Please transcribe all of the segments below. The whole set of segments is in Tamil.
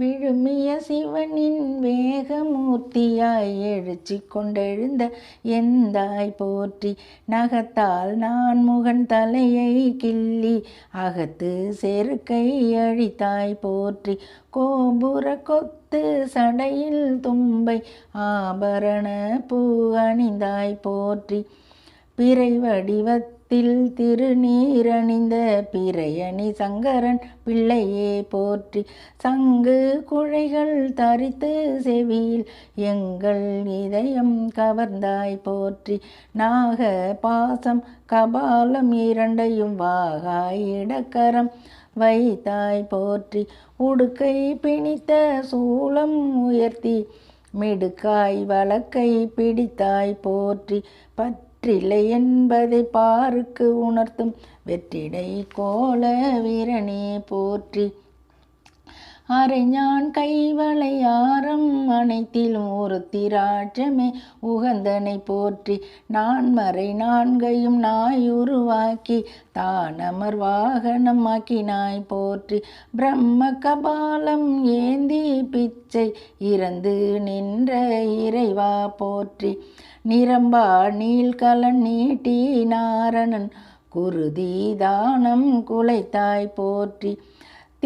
விழுமிய சிவனின் வேகமூர்த்தியாய் எழுச்சி கொண்டெழுந்த எந்தாய் போற்றி? நகத்தால் நான் முகன் தலையை கிள்ளி அகத்து செருக்கை அழித்தாய் போற்றி. கோபுர கொத்து சடையில் தும்பை ஆபரண பூ அணிந்தாய் போற்றி. பிறை தில் திருநீரணிந்த பிறையணி சங்கரன் பிள்ளையே போற்றி சங்கு குழைகள் தரித்து செவியில் எங்கள் இதயம் கவர்ந்தாய் போற்றி. நாக பாசம் கபாலம் இரண்டையும் வாகாய் இடக்கரம் வைத்தாய் போற்றி. உடுக்கை பிணித்த சூளம் உயர்த்தி மிடுக்காய் வழக்கை பிடித்தாய் போற்றி. பத் வெற்றிலை என்பதை பாருக்கு உணர்த்தும். வெற்றிடை கோல வீரனே போற்றி. அரைஞான் கைவளை ஆரம் அனைத்திலும் ஒரு திராட்சமே உகந்தனை போற்றி நான் மறை நான்கையும் நாய் உருவாக்கி தானமர் வாகனம் நாய் போற்றி. பிரம்ம கபாலம் ஏந்தி பிச்சை இறந்து நின்ற இறைவா போற்றி. நிரம்பா நீள்கலன் நீட்டி நாரணன் குருதி தானம் குலைத்தாய் போற்றி.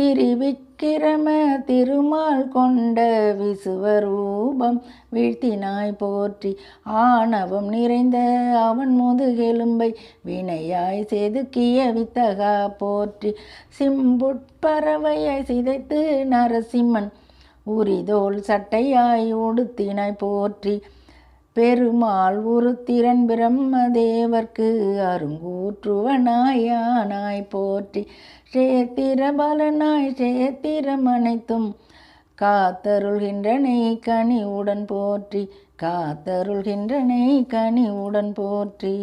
திரிவிக்கிரம திருமால் கொண்ட விசுவரூபம் வீழ்த்தினாய் போற்றி. ஆணவம் நிறைந்த அவன் முதுகெலும்பை வினையாய் செதுக்கிய வித்தகா போற்றி. சிம்புட்பறவையாய் சிதைத்து நரசிம்மன் உரிதோல் சட்டையாய் உடுத்தினாய் போற்றி. பெருமாள் ஒரு திறன் பிரம்மதேவர்க்கு அருங்கூற்றுவனாயானாய் போற்றி. சேத்திர பலனாய் சேத்திரம் அனைத்தும் காத்தருள்கின்றனை கனிவுடன் போற்றி. காத்தருள்கின்றனை கனிவுடன் போற்றி.